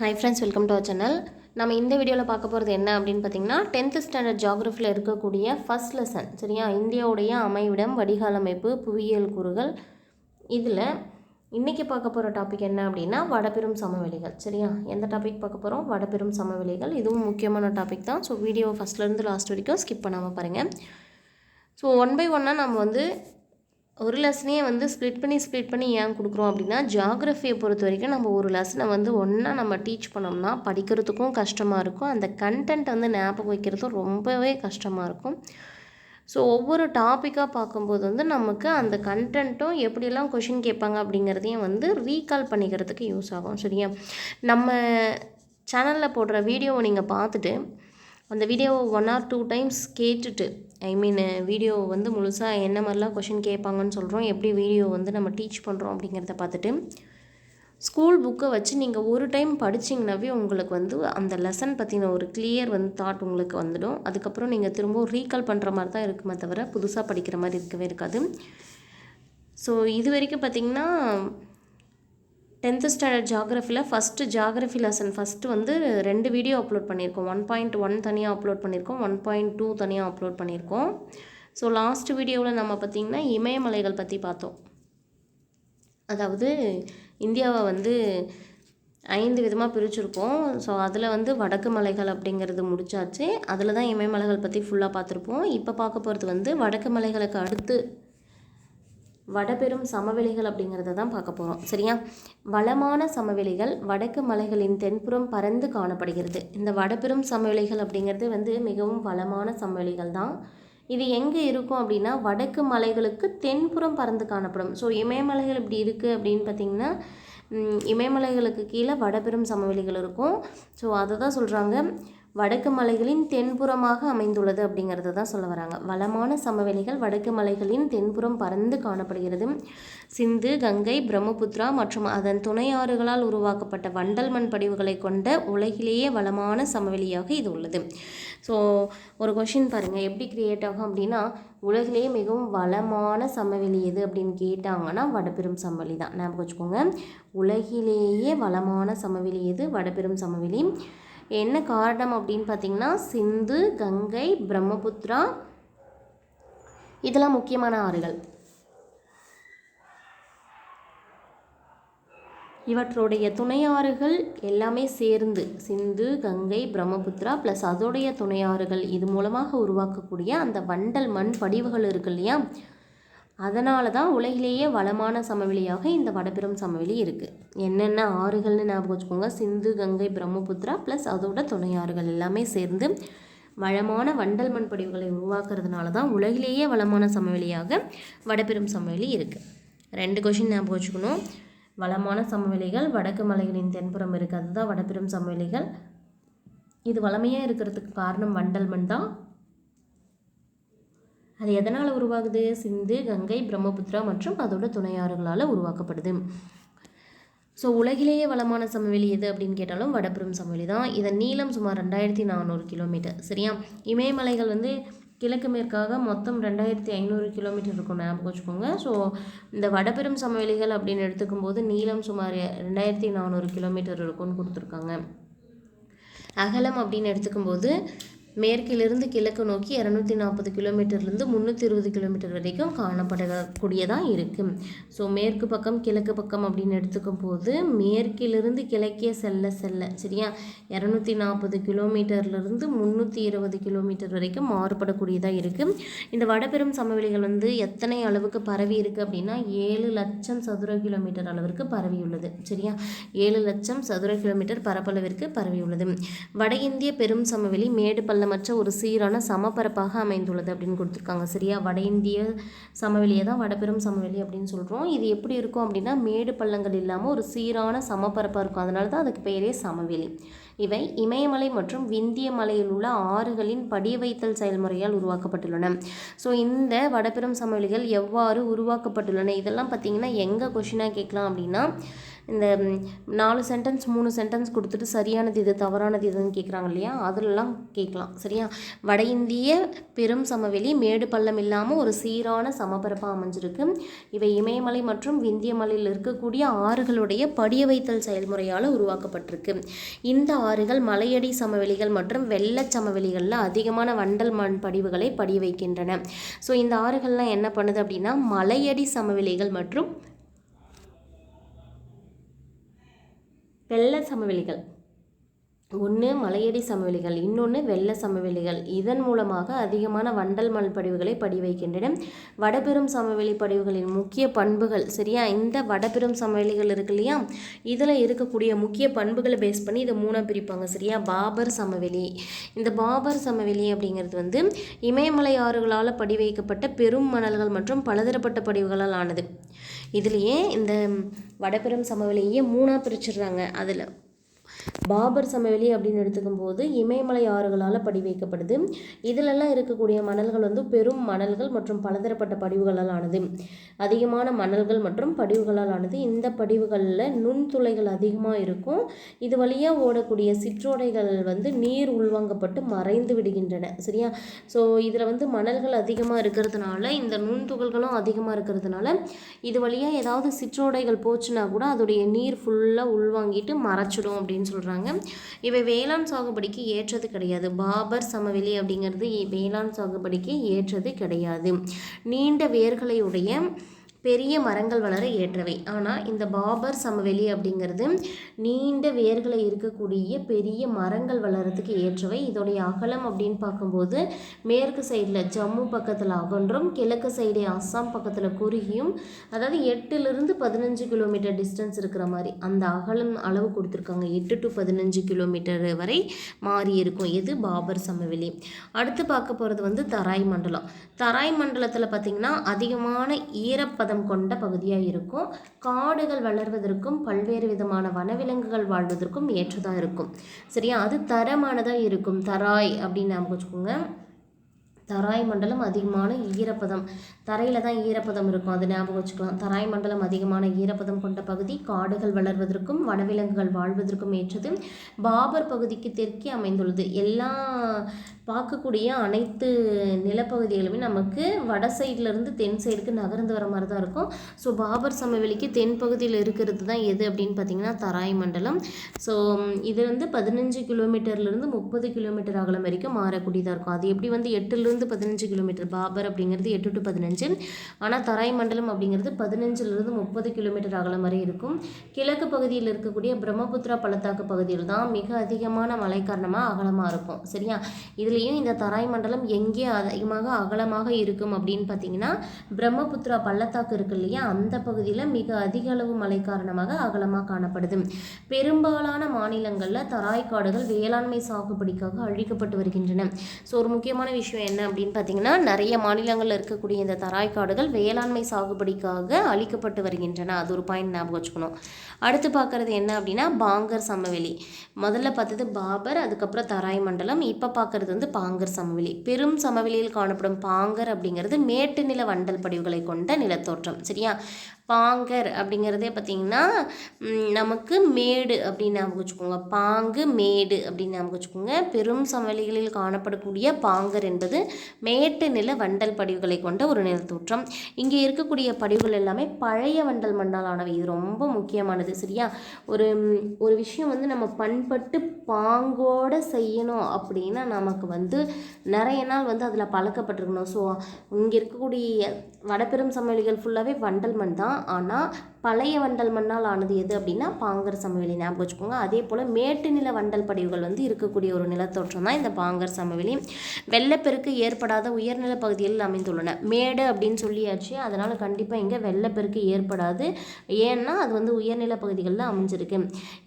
Hi friends welcome to our channel நம்ம இந்த வீடியோவில் பார்க்க போகிறது என்ன அப்படின்னு பார்த்தீங்கன்னா டென்த்து ஸ்டாண்டர்ட் ஜாகிரஃபியில் இருக்கக்கூடிய ஃபர்ஸ்ட் லெசன் சரியா? இந்தியாவுடைய அமைவிடம் வடிகால் அமைப்பு புவியியல் கூறுகள். இதில் இன்றைக்கி பார்க்க போகிற டாபிக் என்ன அப்படின்னா வடபெரும் சமவெளிகள் சரியா? எந்த டாபிக் பார்க்க போகிறோம் வடபெரும் சமவெளிகள். இதுவும் முக்கியமான டாபிக் தான். ஸோ வீடியோ ஃபஸ்ட்லேருந்து லாஸ்ட் வரைக்கும் ஸ்கிப் பண்ணாமல் பாருங்கள் ஸோ ஒன் பை ஒன்னாக நம்ம வந்து ஒரு லெசனையே வந்து ஸ்ப்ளிட் பண்ணி ஸ்ப்ளிட் பண்ணி ஏன் கொடுக்குறோம் அப்படின்னா ஜாகிரஃபியை பொறுத்த வரைக்கும் நம்ம ஒரு லெசனை வந்து ஒன்றா நம்ம டீச் பண்ணோம்னா படிக்கிறதுக்கும் கஷ்டமாக இருக்கும். அந்த கண்டென்ட் வந்து ஞாபகம் வைக்கிறதும் ரொம்பவே கஷ்டமாக இருக்கும். ஸோ ஒவ்வொரு டாப்பிக்காக பார்க்கும்போது வந்து நமக்கு அந்த கண்டென்ட்டும் எப்படியெல்லாம் கொஷின் கேட்பாங்க அப்படிங்கிறதையும் வந்து ரீகால் பண்ணிக்கிறதுக்கு யூஸ் ஆகும் சரியா? நம்ம சேனலில் போடுற வீடியோவை நீங்கள் பார்த்துட்டு அந்த வீடியோவை ஒன் ஆர் டூ டைம்ஸ் கேட்டுட்டு ஐ மீன் வீடியோ வந்து முழுசாக என்ன மாதிரிலாம் கொஷின் கேட்பாங்கன்னு சொல்கிறோம் எப்படி வீடியோ வந்து நம்ம டீச் பண்ணுறோம் அப்படிங்கிறத பார்த்துட்டு ஸ்கூல் புக்கை வச்சு நீங்கள் ஒரு டைம் படிச்சிங்கனாவே உங்களுக்கு வந்து அந்த லெசன் பற்றின ஒரு கிளியர் வந்து தாட் உங்களுக்கு வந்துடும். அதுக்கப்புறம் நீங்கள் திரும்பவும் ரீகால் பண்ணுற மாதிரி தான் இருக்குமே தவிர புதுசாக படிக்கிற மாதிரி இருக்கவே இருக்காது. ஸோ இது வரைக்கும் பார்த்திங்கன்னா டென்த்து ஸ்டாண்டர்ட் ஜாகிரஃபியில் ஃபஸ்ட்டு ஜாகிரஃபி லெசன் ஃபஸ்ட்டு வந்து ரெண்டு வீடியோ அப்லோட் பண்ணியிருக்கோம். ஒன் பாயிண்ட் ஒன் தனியாக அப்லோட் பண்ணியிருக்கோம். ஒன் பாயிண்ட் டூ தனியாக அப்லோட் பண்ணியிருக்கோம். ஸோ லாஸ்ட் வீடியோவில் நம்ம பார்த்திங்கன்னா இமயமலைகள் பற்றி பார்த்தோம். அதாவது இந்தியாவை வந்து ஐந்து விதமாக பிரிச்சிருப்போம். ஸோ அதில் வந்து வடக்கு மலைகள் அப்படிங்கிறது முடிச்சாச்சு. அதில் தான் இமயமலைகள் பற்றி ஃபுல்லாக பார்த்துருப்போம். இப்போ பார்க்க போகிறது வந்து வடக்கு மலைகளுக்கு அடுத்து வடபெரும் சமவெளிகள் அப்படிங்கிறத தான் பார்க்க போகிறோம் சரியா? வளமான சமவெளிகள் வடக்கு மலைகளின் தென்புறம் பறந்து காணப்படுகிறது. இந்த வடபெரும் சமவெளிகள் அப்படிங்கிறது வந்து மிகவும் வளமான சமவெளிகள் தான். இது எங்கே இருக்கும் அப்படின்னா வடக்கு மலைகளுக்கு தென்புறம் பறந்து காணப்படும். ஸோ இமயமலைகள் இப்படி இருக்குது அப்படின்னு பார்த்திங்கன்னா இமயமலைகளுக்கு கீழே வடபெரும் சமவெளிகள் இருக்கும். ஸோ அதை தான் சொல்கிறாங்க வடக்கு மலைகளின் தென்புறமாக அமைந்துள்ளது அப்படிங்கிறத தான் சொல்ல வராங்க. வளமான சமவெளிகள் வடக்கு மலைகளின் தென்புறம் பறந்து காணப்படுகிறது. சிந்து கங்கை பிரம்மபுத்ரா மற்றும் அதன் துணையாறுகளால் உருவாக்கப்பட்ட வண்டல் மண் படிவுகளை கொண்ட உலகிலேயே வளமான சமவெளியாக இது உள்ளது. ஸோ ஒரு கொஷின் பாருங்கள் எப்படி கிரியேட் ஆகும் அப்படின்னா உலகிலேயே மிகவும் வளமான சமவெளி எது அப்படின்னு கேட்டாங்கன்னா வடபெரும் சமவெளி தான். ஞாபகம் வச்சுக்கோங்க. உலகிலேயே வளமான சமவெளி எது? வடபெரும் சமவெளி. என்ன காரணம் அப்படின்னு பார்த்தீங்கன்னா சிந்து கங்கை பிரம்மபுத்திரா இதெல்லாம் முக்கியமான ஆறுகள். இவற்றுடைய துணையாறுகள் எல்லாமே சேர்ந்து சிந்து கங்கை பிரம்மபுத்திரா ப்ளஸ் அதோடைய துணையாறுகள் இது மூலமாக உருவாக்கக்கூடிய அந்த வண்டல் மண் படிவுகள் இருக்கு இல்லையா? அதனால தான் உலகிலேயே வளமான சமவெளியாக இந்த வடபெரும் சமவெளி இருக்குது என்னென்ன ஆறுகள்னு ஞாபகம் வச்சுக்கோங்க. சிந்து கங்கை பிரம்மபுத்திரா ப்ளஸ் அதோட துணை ஆறுகள் எல்லாமே சேர்ந்து வளமான வண்டல் மண் படிவுகளை உருவாக்குறதுனால தான் உலகிலேயே வளமான சமவெளியாக வடபெரும் சமவெளி இருக்குது ரெண்டு கொஷின் ஞாபகம் வச்சுக்கணும். வளமான சமவெளிகள் வடக்கு மலைகளின் தென்புறம் இருக்குது அதுதான் வடபெரும் சமவெளிகள். இது வளமையாக இருக்கிறதுக்கு காரணம் வண்டல் மண் தான். அது எதனால் உருவாகுது? சிந்து கங்கை பிரம்மபுத்திரா மற்றும் அதோட துணையாறுகளால் உருவாக்கப்படுது. ஸோ உலகிலேயே வளமான சமவெளி எது அப்படின்னு கேட்டாலும் வடபெரும் சமவெளி தான். இதன் நீளம் சுமார் ரெண்டாயிரத்தி நானூறு கிலோமீட்டர். சரியா? இமயமலைகள் வந்து கிழக்கு மேற்காக மொத்தம் ரெண்டாயிரத்தி ஐநூறு கிலோமீட்டர் இருக்கும் ஞாபகம் வச்சுக்கோங்க. ஸோ இந்த வடபெரும் சமவெளிகள் அப்படின்னு எடுத்துக்கும் போது நீளம் சுமார் ரெண்டாயிரத்தி நானூறு கிலோமீட்டர் இருக்கும்னு கொடுத்துருக்காங்க. அகலம் அப்படின்னு எடுத்துக்கும்போது மேற்கிலிருந்து கிழக்கு நோக்கி இரநூத்தி நாற்பது கிலோமீட்டர்லேருந்து முந்நூற்றி இருபது கிலோமீட்டர் வரைக்கும் காணப்படக்கூடியதாக இருக்குது ஸோ மேற்கு பக்கம் கிழக்கு பக்கம் அப்படின்னு எடுத்துக்கும் போது மேற்கிலிருந்து கிழக்கே செல்ல செல்ல சரியா? இரநூத்தி நாற்பது கிலோமீட்டர்லேருந்து முந்நூற்றி இருபது கிலோமீட்டர் வரைக்கும் மாறுபடக்கூடியதாக இருக்குது இந்த வடபெரும் சமவெளிகள் வந்து எத்தனை அளவுக்கு பரவி இருக்குது அப்படின்னா ஏழு லட்சம் சதுர கிலோமீட்டர் அளவிற்கு பரவியுள்ளது சரியா? ஏழு லட்சம் சதுர கிலோமீட்டர் பரப்பளவிற்கு பரவி உள்ளது வட இந்திய பெரும் சமவெளி மேடு பள்ளமற்ற ஒரு சீரான சமப்பரப்பாக அமைந்துள்ளது அப்படின்னு கொடுத்துருக்காங்க. சரியா? வட இந்திய சமவெளியை தான் வடபெரும் சமவெளி அப்படின்னு சொல்கிறோம் இது எப்படி இருக்கும் அப்படின்னா மேடு பள்ளங்கள் இல்லாமல் ஒரு சீரான சமப்பரப்பாக இருக்கும். அதனால தான் அதுக்கு பெயரே சமவெளி. இவை இமயமலை மற்றும் விந்திய மலையில் உள்ள ஆறுகளின் படிய வைத்தல் செயல்முறையால் உருவாக்கப்பட்டுள்ளன. ஸோ இந்த வடபெரும் சமவெளிகள் எவ்வாறு உருவாக்கப்பட்டுள்ளன? இதெல்லாம் பார்த்திங்கன்னா எங்கே கொஷினாக கேட்கலாம் அப்படின்னா இந்த நாலு சென்டென்ஸ் மூணு சென்டென்ஸ் கொடுத்துட்டு சரியானது இது தவறானது இதுன்னு கேட்குறாங்க இல்லையா? அதிலெல்லாம் கேட்கலாம் சரியா? வட இந்திய பெரும் சமவெளி மேடு பள்ளம் இல்லாமல் ஒரு சீரான சமபரப்பாக அமைஞ்சிருக்கு. இவை இமயமலை மற்றும் விந்திய மலையில் இருக்கக்கூடிய ஆறுகளுடைய படிய வைத்தல் செயல்முறையால் உருவாக்கப்பட்டிருக்கு. இந்த ஆறுகள் மலையடி சமவெளிகள் மற்றும் வெள்ள சமவெளிகளில் அதிகமான வண்டல் மண் படிவுகளை படிய வைக்கின்றன ஸோ இந்த ஆறுகள்லாம் என்ன பண்ணுது அப்படின்னா மலையடி சமவெளிகள் மற்றும் வெள்ள சமவெளிகள். ஒன்று மலையடி சமவெளிகள் இன்னொன்று வெள்ள சமவெளிகள். இதன் மூலமாக அதிகமான வண்டல் மண் படிவுகளை படி வைக்கின்றன. வடபெரும் சமவெளி படிவுகளின் முக்கிய பண்புகள் சரியா? இந்த வடபெரும் சமவெளிகள் இருக்கு இல்லையா? இதில் இருக்கக்கூடிய முக்கிய பண்புகளை பேஸ் பண்ணி இதை மூணாக பிரிப்பாங்க சரியா? பாபர் சமவெளி. இந்த பாபர் சமவெளி அப்படிங்கிறது வந்து இமயமலை ஆறுகளால் படி வைக்கப்பட்ட பெரும் மணல்கள் மற்றும் பலதரப்பட்ட படிவுகளால் ஆனது. இதுலேயே இந்த வடபெரும் சமவெளியே மூணாக பிரிச்சிடுறாங்க. அதில் பாபர் சமவெளி அப்படின்னு எடுத்துக்கும் போது இமயமலை ஆறுகளால் படி வைக்கப்படுது. இதிலெல்லாம் இருக்கக்கூடிய மணல்கள் வந்து பெரும் மணல்கள் மற்றும் பலதரப்பட்ட படிவுகளால் ஆனது. அதிகமான மணல்கள் மற்றும் படிவுகளால் ஆனது. இந்த படிவுகளில் நுண்துளைகள் அதிகமாக இருக்கும். இது வழியாக ஓடக்கூடிய சிற்றோடைகள் வந்து நீர் உள்வாங்கப்பட்டு மறைந்து விடுகின்றன. சரியா? ஸோ இதில் வந்து மணல்கள் அதிகமாக இருக்கிறதுனால இந்த நுண்துகள்களும் அதிகமாக இருக்கிறதுனால இது வழியாக ஏதாவது சிற்றோடைகள் போச்சுன்னா கூட அதோடைய நீர் ஃபுல்லாக உள்வாங்கிட்டு மறைச்சிடும் அப்படின்னு சொல்கிறாங்க இவை வேளாண் சாகுபடிக்கு ஏற்றது கிடையாது. பாபர் சமவெளி அப்படிங்கிறது வேளாண் சாகுபடிக்கு ஏற்றது கிடையாது. நீண்ட வேர்களை உடைய பெரிய மரங்கள் வளர ஏற்றவை. ஆனால் இந்த பாபர் சமவெளி அப்படிங்கிறது நீண்ட வேர்களை இருக்கக்கூடிய பெரிய மரங்கள் வளர்கிறதுக்கு ஏற்றவை. இதோடைய அகலம் அப்படின்னு பார்க்கும்போது மேற்கு சைடில் ஜம்மு பக்கத்தில் அகன்றும் கிழக்கு சைடு அஸ்ஸாம் பக்கத்தில் குறுகியும் அதாவது எட்டுலேருந்து பதினஞ்சு கிலோமீட்டர் டிஸ்டன்ஸ் இருக்கிற மாதிரி. அந்த அகலம் அளவு கொடுத்துருக்காங்க. எட்டு டு பதினஞ்சு கிலோமீட்டர் வரை மாறி இருக்கும். இது பாபர் சமவெளி. அடுத்து பார்க்க போகிறது வந்து தராய் மண்டலம். தராய் மண்டலத்தில் பார்த்திங்கன்னா அதிகமான ஈரப்பதம் கொண்ட பகுதியாக இருக்கும். காடுகள் வளர்வதற்கும் பல்வேறு விதமான வனவிலங்குகள் வாழ்வதற்கும் ஏற்றதாக இருக்கும். சரியா? அது தரமானதாக இருக்கும். தராய் அப்படின்னு ஞாபகம் வச்சுக்கோங்க. தராய் மண்டலம் அதிகமான ஈரப்பதம். தரையில் தான் ஈரப்பதம் இருக்கும். அது ஞாபகம் வச்சுக்கலாம். தராய் மண்டலம் அதிகமான ஈரப்பதம் கொண்ட பகுதி காடுகள் வளர்வதற்கும் வனவிலங்குகள் வாழ்வதற்கும் ஏற்றது. பாபர் பகுதிக்கு தெற்கே அமைந்துள்ளது. எல்லா பார்க்கக்கூடிய அனைத்து நிலப்பகுதிகளுமே நமக்கு வட சைட்லேருந்து தென் சைடுக்கு நகர்ந்து வர மாதிரி தான் இருக்கும். ஸோ பாபர் சமவெளிக்கு தென் பகுதியில் இருக்கிறது தான் எது அப்படின்னு பார்த்தீங்கன்னா தராய் மண்டலம் ஸோ இது வந்து பதினஞ்சு கிலோமீட்டர்லேருந்து முப்பது கிலோமீட்டர் அகலம் வரைக்கும் மாறக்கூடியதாக இருக்கும். அது எப்படி வந்து எட்டுலேருந்து பதினஞ்சு கிலோமீட்டர் பாபர் அப்படிங்கிறது எட்டு டு பதினஞ்சு ஆனால் தராய் மண்டலம் அப்படிங்கிறது பதினஞ்சுலேருந்து முப்பது கிலோமீட்டர் அகலம் வரை இருக்கும். கிழக்கு பகுதியில் இருக்கக்கூடிய பிரம்மபுத்திரா பள்ளத்தாக்கு பகுதியில் தான் மிக அதிகமான மழை காரணமாக அகலமாக இருக்கும். சரியா? இதுலேயும் இந்த தராய் மண்டலம் எங்கே அதிகமாக அகலமாக இருக்கும் அப்படின்னு பார்த்தீங்கன்னா பிரம்மபுத்திரா பள்ளத்தாக்கு இருக்கு இல்லையா? அந்த பகுதியில் மிக அதிக அளவு மழை காரணமாக அகலமாக காணப்படுது. பெரும்பாலான மாநிலங்களில் தராய் காடுகள் வேளாண்மை சாகுபடிக்காக அழிக்கப்பட்டு வருகின்றன. ஸோ ஒரு முக்கியமான விஷயம் என்ன அப்படின்னு பார்த்தீங்கன்னா நிறைய மாநிலங்களில் இருக்கக்கூடிய இந்த தராய் காடுகள் வேளாண்மை சாகுபடிக்காக அழிக்கப்பட்டு வருகின்றன. அது ஒரு பாயிண்ட் ஞாபகம் வச்சுக்கணும். அடுத்து பார்க்குறது என்ன அப்படின்னா பாங்கர் சமவெளி. முதல்ல பார்த்தது பாபர் அதுக்கப்புறம் தராய் மண்டலம் இப்போ பார்க்குறது வந்து பாங்கர் சமவெளி. பெரும் சமவெளியில் காணப்படும் பாங்கர் அப்படிங்கிறது மேட்டு நில வண்டல் படிவுகளை கொண்ட நிலத்தோற்றம் சரியா? பாங்கர் அப்படிங்கிறதே பார்த்திங்கன்னா நமக்கு மேடு அப்படின்னு ஞாபகம் வச்சுக்கோங்க. பாங்கு மேடு அப்படின்னு ஞாபகம் வச்சுக்கோங்க. பெரும் சமவெளிகளில் காணப்படக்கூடிய பாங்கர் என்பது மேட்டு நில வண்டல் படிவுகளை கொண்ட ஒரு நிலத்தோற்றம் இங்கே இருக்கக்கூடிய படிவுகள் எல்லாமே பழைய வண்டல் மண்ணாலானவை. இது ரொம்ப முக்கியமானது சரியா? ஒரு ஒரு விஷயம் வந்து நம்ம பண்பட்டு பாங்கோட செய்யணும் அப்படின்னா நமக்கு வந்து நிறைய நாள் வந்து அதில் பழக்கப்பட்டிருக்கணும். ஸோ இங்கே இருக்கக்கூடிய வடபெரும் சமவெளிகள் ஃபுல்லாகவே வண்டல் மண் தான். ஆனால் பழைய வண்டல் மண்ணால் ஆனது எது அப்படின்னா பாங்கர் சமவெளி ஞாபகம் வச்சுக்கோங்க. அதே போல் மேட்டு நில வண்டல் படிவுகள் வந்து இருக்கக்கூடிய ஒரு நிலத்தோற்றம் தான் இந்த பாங்கர் சமவெளி. வெள்ளப்பெருக்கு ஏற்படாத உயர்நில பகுதிகளில் அமைந்துள்ளன. மேடு அப்படின்னு சொல்லியாச்சு. அதனால் கண்டிப்பாக இங்கே வெள்ளப்பெருக்கு ஏற்படாது. ஏன்னா அது வந்து உயர்நில பகுதிகளில் அமைஞ்சிருக்கு.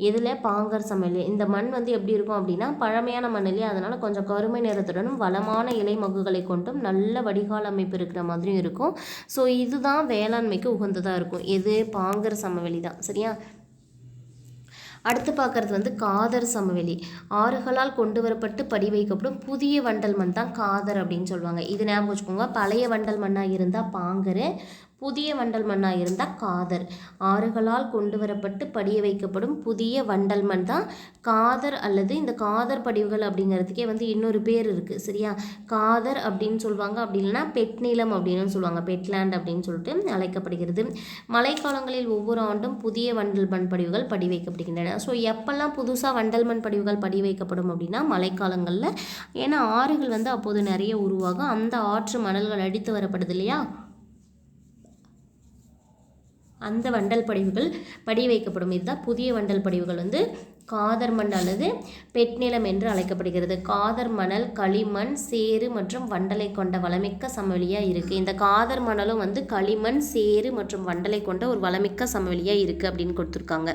இதில் பாங்கர் சமவெளி இந்த மண் வந்து எப்படி இருக்கும் அப்படின்னா பழமையான மண் இல்லையா அதனால் கொஞ்சம் கருமை நிறத்துடனும் வளமான இலை மகுகளை கொண்டும் நல்ல வடிகால் அமைப்பு இருக்கிற மாதிரியும் இருக்கும். ஸோ இதுதான் வேளாண்மைக்கு உகந்ததாக இருக்கும். எது? பா பாங்கர் சமவெளி தான் சரியா? அடுத்து பார்க்குறது வந்து காதர் சமவெளி. ஆறுகளால் கொண்டு வரப்பட்டு படி வைக்கப்படும் புதிய வண்டல் மண் தான் காதர் அப்படின்னு சொல்லுவாங்க. இது ஞாபகம் வச்சுக்கோங்க. பழைய வண்டல் மண்ணாக இருந்தால் பாங்கர் புதிய வண்டல் மண்ணாக இருந்தால் காதர். ஆறுகளால் கொண்டு வரப்பட்டு படிய வைக்கப்படும் புதிய வண்டல் மண் தான் காதர் அல்லது இந்த காதர் படிவுகள் அப்படிங்கிறதுக்கே வந்து இன்னொரு பேர் இருக்குது சரியா? காதர் அப்படின்னு சொல்லுவாங்க. அப்படி இல்லைன்னா பெட்நிலம் அப்படின்னு சொல்லுவாங்க. பெட்லேண்ட் அப்படின்னு சொல்லிட்டு அழைக்கப்படுகிறது. மழைக்காலங்களில் ஒவ்வொரு ஆண்டும் புதிய வண்டல் மண் படிவுகள் படி வைக்கப்படுகின்றன. ஸோ எப்பெல்லாம் புதுசாக வண்டல் மண் படிவுகள் படி வைக்கப்படும் அப்படின்னா மழைக்காலங்களில். ஏன்னா ஆறுகள் வந்து அப்போது நிறைய உருவாகும். அந்த ஆற்று மணல்கள் அடித்து வரப்படுது இல்லையா? அந்த வண்டல் படிவுகள் படி வைக்கப்படும். இதுதான் புதிய வண்டல் படிவுகள் வந்து காதர் மண் அல்லது பெட்நிலம் என்று அழைக்கப்படுகிறது. காதர் மணல் களிமண் சேறு மற்றும் வண்டலை கொண்ட வளமிக்க சமவெளியாக இருக்குது இந்த காதர் மணலும் வந்து களிமண் சேறு மற்றும் வண்டலை கொண்ட ஒரு வளமிக்க சமவெளியாக இருக்குது அப்படின்னு கொடுத்துருக்காங்க.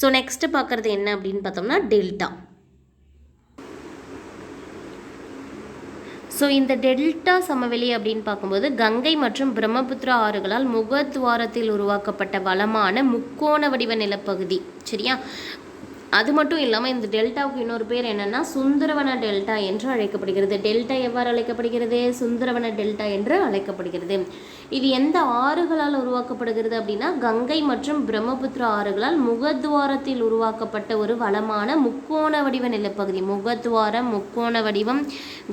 ஸோ நெக்ஸ்ட்டு பார்க்குறது என்ன அப்படின்னு பார்த்தோம்னா டெல்டா. ஸோ இந்த டெல்டா சமவெளி அப்படின்னு பார்க்கும்போது கங்கை மற்றும் பிரம்மபுத்திரா ஆறுகளால் முகத்வாரத்தில் உருவாக்கப்பட்ட வளமான முக்கோண வடிவ நிலப்பகுதி. சரியா? அது மட்டும் இல்லாமல் இந்த டெல்டாவுக்கு இன்னொரு பேர் என்னன்னா சுந்தரவன டெல்டா என்று அழைக்கப்படுகிறது. டெல்டா எவ்வாறு அழைக்கப்படுகிறது? சுந்தரவன டெல்டா என்று அழைக்கப்படுகிறது. இது எந்த ஆறுகளால் உருவாக்கப்படுகிறது அப்படின்னா கங்கை மற்றும் பிரம்மபுத்திரா ஆறுகளால் முகத்வாரத்தில் உருவாக்கப்பட்ட ஒரு வளமான முக்கோண வடிவ நிலப்பகுதி. முகத்வாரம் முக்கோண வடிவம்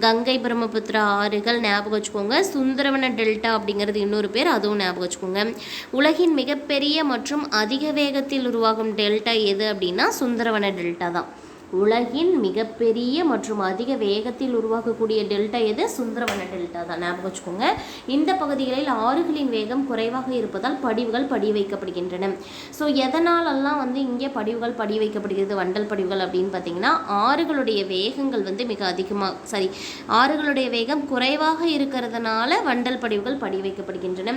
கங்கை பிரம்மபுத்திரா ஆறுகள் ஞாபகம் வச்சுக்கோங்க. சுந்தரவன டெல்டா அப்படிங்கிறது இன்னொரு பேர் அதுவும் ஞாபகம் வச்சுக்கோங்க. உலகின் மிகப்பெரிய மற்றும் அதிக வேகத்தில் உருவாகும் டெல்டா எது அப்படின்னா சுந்தரவன டெல்டா தான். உலகின் மிகப்பெரிய மற்றும் அதிக வேகத்தில் உருவாக்கக்கூடிய டெல்டா எது? சுந்தரவன டெல்டா தான். ஞாபகம் வச்சுக்கோங்க. இந்த பகுதிகளில் ஆறுகளின் வேகம் குறைவாக இருப்பதால் படிவுகள் படி வைக்கப்படுகின்றன. ஸோ எதனாலெல்லாம் வந்து இங்கே படிவுகள் படி வைக்கப்படுகிறது? வண்டல் படிவுகள் அப்படின்னு பார்த்தீங்கன்னா ஆறுகளுடைய வேகங்கள் வந்து மிக அதிகமாக சாரி ஆறுகளுடைய வேகம் குறைவாக இருக்கிறதுனால வண்டல் படிவுகள் படி வைக்கப்படுகின்றன.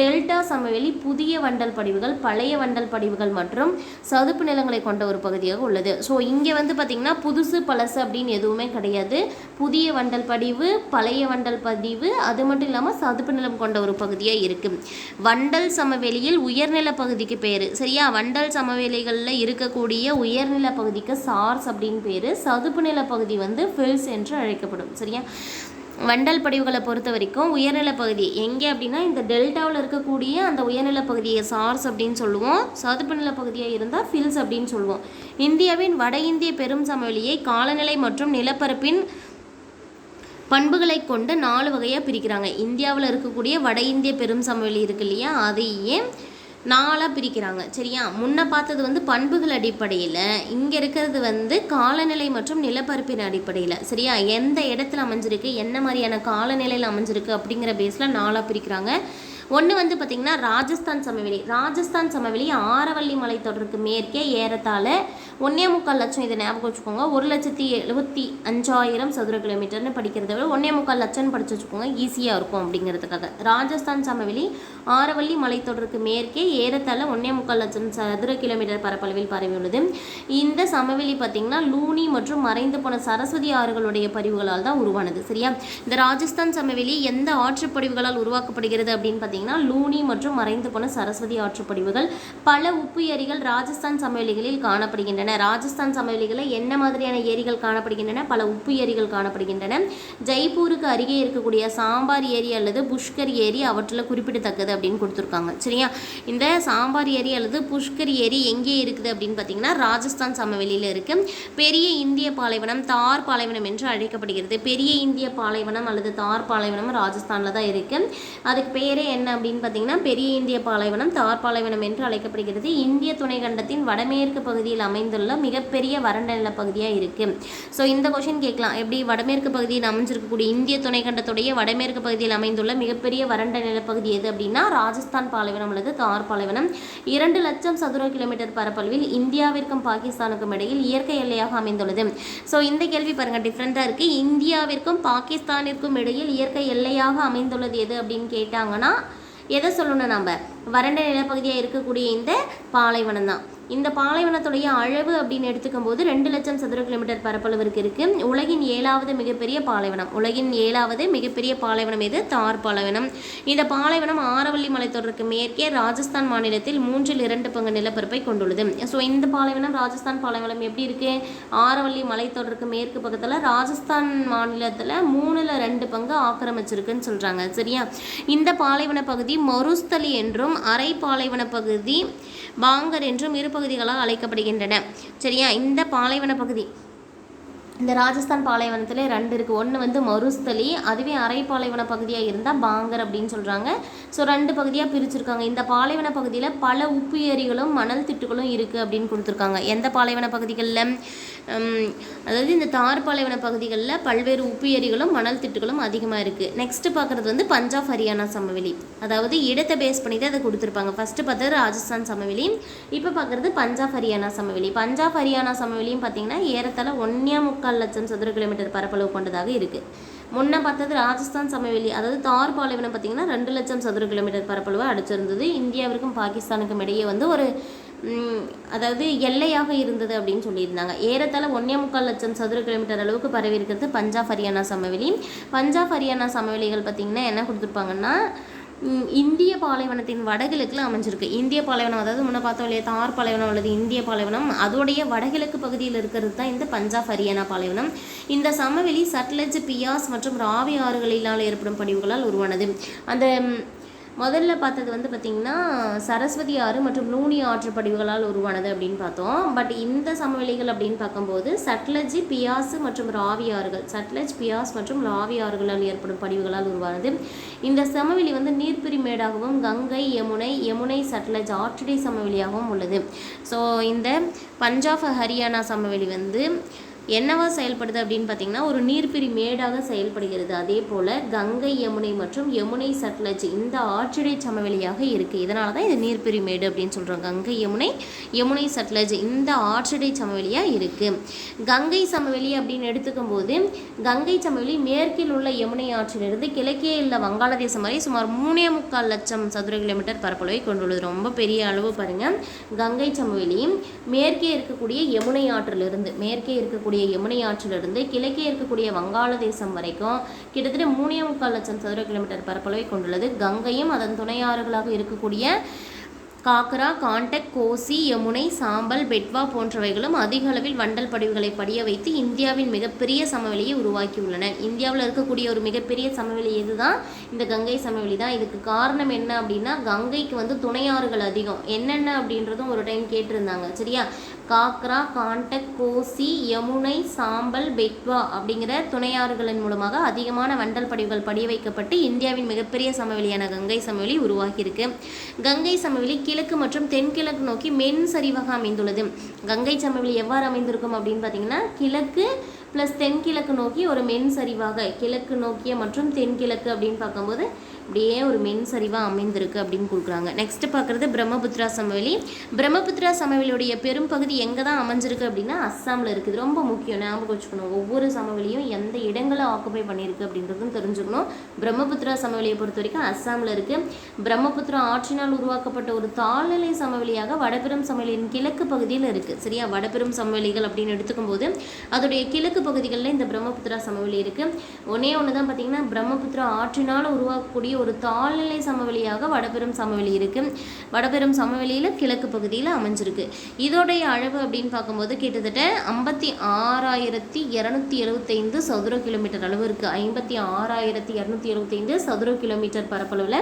டெல்டா சமவெளி புதிய வண்டல் படிவுகள் பழைய வண்டல் படிவுகள் மற்றும் சதுப்பு நிலங்களை கொண்ட ஒரு பகுதியாக உள்ளது. ஸோ இங்கே வந்து பார்த்திங்கன்னா புதுசு பழசு அப்படின்னு எதுவுமே கிடையாது. புதிய வண்டல் படிவு பழைய வண்டல் பதிவு அது மட்டும் இல்லாமல் சதுப்பு நிலம் கொண்ட ஒரு பகுதியாக இருக்குது வண்டல் சமவெளியில் உயர்நில பகுதிக்கு பேர். சரியா? வண்டல் சமவெளிகளில் இருக்கக்கூடிய உயர்நில பகுதிக்கு சார்ஸ் அப்படின்னு பேர். சதுப்பு நில பகுதி வந்து ஃபில்ஸ் என்று அழைக்கப்படும். சரியா? வண்டல் படிவுகளை பொறுத்த வரைக்கும் உயர்நிலப்பகுதி எங்கே அப்படின்னா இந்த டெல்டாவில் இருக்கக்கூடிய அந்த உயர்நிலப் பகுதியை சார்ஸ் அப்படின்னு சொல்லுவோம். சதுப்பு நிலப்பகுதியாக இருந்தால் ஃபில்ஸ் அப்படின்னு சொல்லுவோம். இந்தியாவின் வட இந்திய பெரும் சமவெளியை காலநிலை மற்றும் நிலப்பரப்பின் பண்புகளை கொண்டு நாலு வகையாக பிரிக்கிறாங்க. இந்தியாவில் இருக்கக்கூடிய வட இந்திய பெரும் சமவெளி இருக்கு இல்லையா? அதையே நாலாக பிரிக்கிறாங்க. சரியா? முன்ன பார்த்தது வந்து பண்புகள் அடிப்படையில் இங்கே இருக்கிறது வந்து காலநிலை மற்றும் நிலப்பரப்பின் அடிப்படையில். சரியா? எந்த இடத்துல அமைஞ்சிருக்கு? என்ன மாதிரியான காலநிலையில் அமைஞ்சிருக்கு? அப்படிங்கிற பேஸில் நாலாக பிரிக்கிறாங்க. ஒன்று வந்து பார்த்திங்கன்னா ராஜஸ்தான் சமவெளி. ராஜஸ்தான் சமவெளி ஆரவல்லி மலைத்தொடருக்கு மேற்கே ஏறத்தாழ ஒன்றே முக்கால் லட்சம் இதை ஞாபகம் வச்சுக்கோங்க. ஒரு லட்சத்தி எழுபத்தி அஞ்சாயிரம் சதுர கிலோமீட்டர்னு படிக்கிறத விட ஒன்றே முக்கால் லட்சம்னு படித்து வச்சுக்கோங்க ஈஸியாக இருக்கும் அப்படிங்கிறதுக்காக. ராஜஸ்தான் சமவெளி ஆரவல்லி மலைத்தொடருக்கு மேற்கே ஏறத்தாழ ஒன்றே முக்கால் லட்சம் சதுர கிலோமீட்டர் பரப்பளவில் பரவி உள்ளது. இந்த சமவெளி பார்த்திங்கன்னா லூனி மற்றும் மறைந்து போன சரஸ்வதி ஆறுகளுடைய பதிவுகளால் தான் உருவானது. சரியா? இந்த ராஜஸ்தான் சமவெளி எந்த ஆற்றுப்படிவுகளால் உருவாக்கப்படுகிறது அப்படின்னு பார்த்தீங்கன்னா லூனி மற்றும் மறைந்து போன சரஸ்வதி ஆற்றுப்படிவுகள் பல உப்பு ஏரிகள் ராஜஸ்தான் சமவெளிகளில் காணப்படுகின்றன. ராஜஸ்தான் சமவெளிகளில் என்ன மாதிரியான ஏரிகள் காணப்படுகின்றன? பல உப்பு ஏரிகள் காணப்படுகின்றன. ஜெய்ப்பூருக்கு அருகே இருக்கக்கூடிய சாம்பார் ஏரி அல்லது புஷ்கர் ஏரி அவற்றில் குறிப்பிடத்தக்கது அப்படின்னு கொடுத்துருக்காங்க. சரியா? இந்த சாம்பார் ஏரி அல்லது புஷ்கர் ஏரி எங்கே இருக்குது அப்படின்னு பார்த்தீங்கன்னா ராஜஸ்தான் சமவெளியில் இருக்கு. பெரிய இந்திய பாலைவனம் தார் பாலைவனம் என்று அழைக்கப்படுகிறது. பெரிய இந்திய பாலைவனம் அல்லது தார் பாலைவனம் ராஜஸ்தானில் தான் இருக்கு. அதுக்கு பேரே என்ன அப்படின்னு பார்த்தீங்கன்னா பெரிய இந்திய பாலைவனம் தார் பாலைவனம் என்று அழைக்கப்படுகிறது. இந்திய துணைக்கண்டத்தின் வடமேற்கு பகுதியில் அமைந்துள்ள மிகப்பெரிய வறண்ட நிலப்பகுதியாக இருக்குது ஸோ இந்த கொஷின் கேட்கலாம். எப்படி வடமேற்கு பகுதியில் அமைஞ்சிருக்கக்கூடிய இந்திய துணைக்கண்டத்துடைய வடமேற்கு பகுதியில் அமைந்துள்ள மிகப்பெரிய வறண்ட நிலப்பகுதி எது அப்படின்னா ராஜஸ்தான் பாலைவனம் அல்லது தார் பாலைவனம். இரண்டு லட்சம் சதுர கிலோமீட்டர் பரப்பளவில் இந்தியாவிற்கும் பாகிஸ்தானுக்கும் இடையில் இயற்கை எல்லையாக அமைந்துள்ளது. ஸோ இந்த கேள்வி பாருங்க டிஃப்ரெண்ட்டாக இருக்குது இந்தியாவிற்கும் பாகிஸ்தானிற்கும் இடையில் இயற்கை எல்லையாக அமைந்துள்ளது எது அப்படின்னு கேட்டாங்கன்னா எதை சொல்லணும் நம்ம? வறண்ட நிலப்பகுதியாக இருக்கக்கூடிய இந்த பாலைவனம் தான் இந்த பாலைவனத்துடைய அளவு அப்படின்னு எடுத்துக்கும் போது ரெண்டு லட்சம் சதுர கிலோமீட்டர் பரப்பளவிற்கு இருக்கு. உலகின் ஏழாவது மிகப்பெரிய பாலைவனம். உலகின் ஏழாவது மிகப்பெரிய பாலைவனம் எது? தார் பாலைவனம். இந்த பாலைவனம் ஆரவல்லி மலைத்தொடருக்கு மேற்கே ராஜஸ்தான் மாநிலத்தில் மூன்றில் இரண்டு பங்கு நிலப்பரப்பை கொண்டுள்ளது. ஸோ இந்த பாலைவனம் ராஜஸ்தான் பாலைவனம் எப்படி இருக்கு? ஆரவல்லி மலைத்தொடருக்கு மேற்கு பக்கத்தில் ராஜஸ்தான் மாநிலத்தில் மூணில் ரெண்டு பங்கு ஆக்கிரமிச்சிருக்குன்னு சொல்கிறாங்க சரியா? இந்த பாலைவன பகுதி மருஸ்தலி என்றும் அரை பாலைவன பகுதி பாங்கர் என்றும் இரு பகுதிகளால் அழைக்கப்படுகின்றன. சரியா? இந்த பாலைவன பகுதி. இந்த ராஜஸ்தான் பாலைவனத்தில் ரெண்டு இருக்குது ஒன்று வந்து மருஸ்தலி அதுவே அரை பாலைவன பகுதியாக இருந்தால் பாங்கர் அப்படின்னு சொல்கிறாங்க ஸோ ரெண்டு பகுதியாக பிரிச்சிருக்காங்க. இந்த பாலைவன பகுதியில் பல உப்பு ஏரிகளும் மணல் திட்டுகளும் இருக்குது அப்படின்னு கொடுத்துருக்காங்க. எந்த பாலைவன பகுதிகளில்? அதாவது இந்த தார் பாலைவன பகுதிகளில் பல்வேறு உப்பு ஏரிகளும் மணல் திட்டுகளும் அதிகமாக இருக்குது நெக்ஸ்ட்டு பார்க்குறது வந்து பஞ்சாப் ஹரியானா சமவெளி. அதாவது இடத்தை பேஸ் பண்ணி தான் அதை கொடுத்துருப்பாங்க. ஃபஸ்ட்டு பார்த்தது ராஜஸ்தான் சமவெளி. இப்போ பார்க்குறது பஞ்சாப் ஹரியானா சமவெளி. பஞ்சாப் ஹரியானா சமவெளியும் பார்த்தீங்கன்னா ஏறத்தாழ ஒன்றே முக்கால் லட்சம் சதுர கிலோமீட்டர் பரப்பளவு கொண்டதாக இருக்குது முன்ன பார்த்தது ராஜஸ்தான் சமவெளி. அதாவது தார் பாலைவனம் பார்த்தீங்கன்னா ரெண்டு லட்சம் சதுர கிலோமீட்டர் பரப்பளவு அடிச்சிருந்தது. இந்தியாவிற்கும் பாகிஸ்தானுக்கும் இடையே வந்து ஒரு அதாவது எல்லையாக இருந்தது அப்படின்னு சொல்லியிருந்தாங்க. ஏறத்தாழ ஒன்றே முக்கால் லட்சம் சதுர கிலோமீட்டர் அளவுக்கு பரவி இருக்கிறது பஞ்சாப் ஹரியானா சமவெளி. பஞ்சாப் ஹரியானா சமவெளிகள் பார்த்திங்கன்னா என்ன கொடுத்துருப்பாங்கன்னா இந்திய பாலைவனத்தின் வடகிழக்கில் அமைஞ்சிருக்கு. இந்திய பாலைவனம் அதாவது முன்ன பார்த்தோம் இல்லையா தார் பாலைவனம் அல்லது இந்திய பாலைவனம் அதோடைய வடகிழக்கு பகுதியில் இருக்கிறது தான் இந்த பஞ்சாப் ஹரியானா பாலைவனம். இந்த சமவெளி சட்லஜ் பியாஸ் மற்றும் ராவி ஆறுகளினால் ஏற்படும் படிவுகளால் உருவானது. அந்த முதல்ல பார்த்தது வந்து பார்த்திங்கன்னா சரஸ்வதி ஆறு மற்றும் லூனி ஆற்று படிவுகளால் உருவானது அப்படின்னு பார்த்தோம். பட் இந்த சமவெளிகள் அப்படின்னு பார்க்கும்போது சட்லஜ் பியாஸ் மற்றும் ராவி ஆறுகள் சட்லஜ் பியாஸ் மற்றும் ராவி ஆறுகளால் ஏற்படும் படிவுகளால் உருவானது. இந்த சமவெளி வந்து நீர்ப்பிரி மேடாகவும் கங்கை யமுனை யமுனை சட்லஜ் ஆற்றடை சமவெளியாகவும் உள்ளது. ஸோ இந்த பஞ்சாப் ஹரியானா சமவெளி வந்து என்னவா செயல்படுது அப்படின்னு பார்த்தீங்கன்னா ஒரு நீர்ப்பிரி மேடாக செயல்படுகிறது. அதே போல் கங்கை யமுனை மற்றும் யமுனை சட்லஜ் இந்த ஆற்றிடை சமவெளியாக இருக்குது இதனால தான் இது நீர்ப்பிரி மேடு அப்படின்னு சொல்கிறோம் கங்கை யமுனை யமுனை சட்லஜ் இந்த ஆற்றிடை சமவெளியாக இருக்குது கங்கை சமவெளி அப்படின்னு எடுத்துக்கும் போது கங்கை சமவெளி மேற்கில் உள்ள யமுனை ஆற்றிலிருந்து கிழக்கே உள்ள வங்காளதேசம் வரை சுமார் மூணே முக்கால் லட்சம் சதுர கிலோமீட்டர் பரப்பளவை கொண்டுள்ளது. ரொம்ப பெரிய அளவு பாருங்கள் கங்கை சமவெளி மேற்கே இருக்கக்கூடிய யமுனை ஆற்றிலிருந்து மேற்கே இருக்கக்கூடிய யமுனை ஆற்றிலிருந்து கிழக்கே இருக்கக்கூடிய வங்காளதேசம் வரைக்கும் கிட்டத்தட்ட மூணே முக்கால் லட்சம் சதுர கிலோமீட்டர் பரப்பளவை கொண்டுள்ளது. கங்கையும் அதன் துணையாறுகளாக இருக்கக்கூடிய காக்ரா காண்டக் கோசி யமுனை சாம்பல் பெட்வா போன்றவைகளும் அதிக அளவில் வண்டல் படிவுகளை படிய வைத்து இந்தியாவின் மிகப்பெரிய சமவெளியை உருவாக்கியுள்ளன. இந்தியாவில் இருக்கக்கூடிய ஒரு மிகப்பெரிய சமவெளி எதுதான்? இந்த கங்கை சமவெளி தான். இதுக்கு காரணம் என்ன அப்படின்னா கங்கைக்கு வந்து துணையாறுகள் அதிகம். என்னென்ன அப்படின்றதும் ஒரு டைம் கேட்டிருந்தாங்க. சரியா? காக்ரா காண்டக் கோசி யமுனை சாம்பல் பெட்வா அப்படிங்கிற துணையாறுகளின் மூலமாக அதிகமான வண்டல் படிவுகள் படிய வைக்கப்பட்டு இந்தியாவின் மிகப்பெரிய சமவெளியான கங்கை சமவெளி உருவாகியிருக்கு. கங்கை சமவெளி கிழக்கு மற்றும் தென்கிழக்கு நோக்கி மென் சரிவாக அமைந்துள்ளது. கங்கை சமவெளி எவ்வாறு அமைந்திருக்கும் அப்படின்னு பார்த்தீங்கன்னா கிழக்கு ப்ளஸ் தென்கிழக்கு நோக்கி ஒரு மென் சரிவாக கிழக்கு நோக்கிய மற்றும் தென்கிழக்கு அப்படின்னு பார்க்கும்போது இப்படியே ஒரு மென் சரிவாக அமைந்திருக்கு அப்படின்னு கொடுக்குறாங்க. நெக்ஸ்ட் பார்க்குறது பிரம்மபுத்திரா சமவெளி. பிரம்மபுத்திரா சமவெளியுடைய பெரும் பகுதி எங்கே தான் அமைஞ்சிருக்கு அப்படின்னா அஸ்ஸாமில் இருக்குது. ரொம்ப முக்கியம். ஞாபகம் வச்சுக்கணும். ஒவ்வொரு சமவெளியும் எந்த இடங்களை ஆக்குபை பண்ணியிருக்கு அப்படின்றதும் தெரிஞ்சுக்கணும். பிரம்மபுத்திரா சமவெளியை பொறுத்த வரைக்கும் அஸ்ஸாமில் இருக்குது பிரம்மபுத்திரா ஆற்றினால் உருவாக்கப்பட்ட ஒரு தாழ்நிலை சமவெளியாக வடபெரும் சமவெளியின் கிழக்கு பகுதியில் இருக்குது சரியா? வடபெரும் சமவெளிகள் அப்படின்னு எடுத்துக்கும் போது அதோடைய கிழக்கு பகுதிகளில் இந்த பிரம்மபுத்திரா சமவெளி இருக்குது ஒன்னே ஒன்று தான் பார்த்தீங்கன்னா பிரம்மபுத்திரா ஆற்றினால் உருவாக்கக்கூடிய ஒரு தாழ்நிலை சமவெளியாக வடபெரும் சமவெளி இருக்குது வடபெரும் சமவெளியில் கிழக்கு பகுதியில் அமைஞ்சிருக்கு. இதோடைய அளவு அப்படின்னு பார்க்கும்போது கிட்டத்தட்ட ஐம்பத்தி ஆறாயிரத்தி இரநூத்தி எழுபத்தைந்து சதுர கிலோமீட்டர் அளவு இருக்குது ஐம்பத்தி ஆறாயிரத்தி இரநூத்தி எழுபத்தைந்து சதுர கிலோமீட்டர் பரப்பளவில்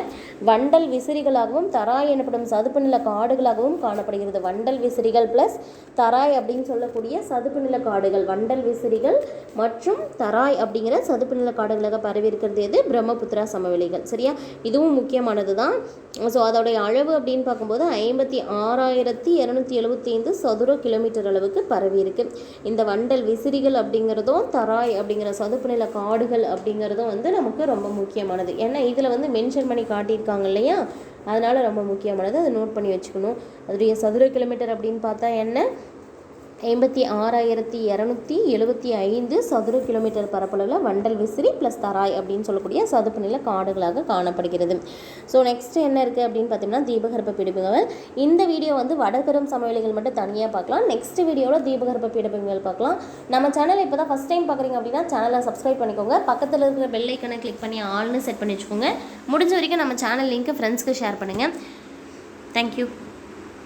வண்டல் விசிறிகளாகவும் தராய் எனப்படும் சதுப்பு நில காடுகளாகவும் காணப்படுகிறது. வண்டல் விசிறிகள் ப்ளஸ் தராய் அப்படின்னு சொல்லக்கூடிய சதுப்பு நில காடுகள். வண்டல் விசிறிகள் மற்றும் தராய் அப்படிங்கிற சதுப்பு நில காடுகளாக பரவி இருக்கிறது எது? பிரம்மபுத்திரா சமவெளிகள். சரியா இதுவும் முக்கியமானது தான் ஸோ அதோடைய அளவு அப்படின்னு பார்க்கும்போது ஐம்பத்தி ஆறாயிரத்தி இரநூத்தி எழுபத்தி ஐந்து சதுர கிலோமீட்டர் அளவுக்கு பரவி இருக்கு. இந்த வண்டல் விசிறிகள் அப்படிங்கிறதும் தராய் அப்படிங்கிற சதுப்பு நில காடுகள் அப்படிங்கிறதும் வந்து நமக்கு ரொம்ப முக்கியமானது. ஏன்னா இதில் வந்து மென்ஷன் பண்ணி காட்டியிருக்காங்க இல்லையா? அதனால் ரொம்ப முக்கியமானது. அதை நோட் பண்ணி வச்சுக்கணும். அதோடைய சதுர கிலோமீட்டர் அப்படின்னு பார்த்தா என்ன? ஐம்பத்தி ஆறாயிரத்தி இரநூத்தி எழுபத்தி ஐந்து சதுர கிலோமீட்டர் பரப்பளவில் வண்டல் விசிறி ப்ளஸ் தராய் அப்படின்னு சொல்லக்கூடிய சதுப்பு நில காடுகளாக காணப்படுகிறது. ஸோ நெக்ஸ்ட் என்ன இருக்குது அப்படின்னு பார்த்தீங்கன்னா தீபகற்ப பீடபுங்கள் இந்த வீடியோ வந்து வடகரும் சமவெளிகள் மட்டும் தனியாக பார்க்கலாம். நெக்ஸ்ட் வீடியோவில் தீபகற்ப பீடபுங்கள் பார்க்கலாம். நம்ம சேனலை இப்போ தான் ஃபஸ்ட் டைம் பார்க்குறீங்க அப்படின்னா சேனலை சப்ஸ்கிரைப் பண்ணிக்கோங்க. பக்கத்தில் இருக்கிற பெல் ஐக்கனை கிளிக் பண்ணி ஆல்னு செட் பண்ணி வச்சுக்கோங்க. முடிஞ்ச வரைக்கும் நம்ம சேனல் லிங்க்கை ஃப்ரெண்ட்ஸ்க்கு ஷேர் பண்ணுங்கள் தேங்க்யூ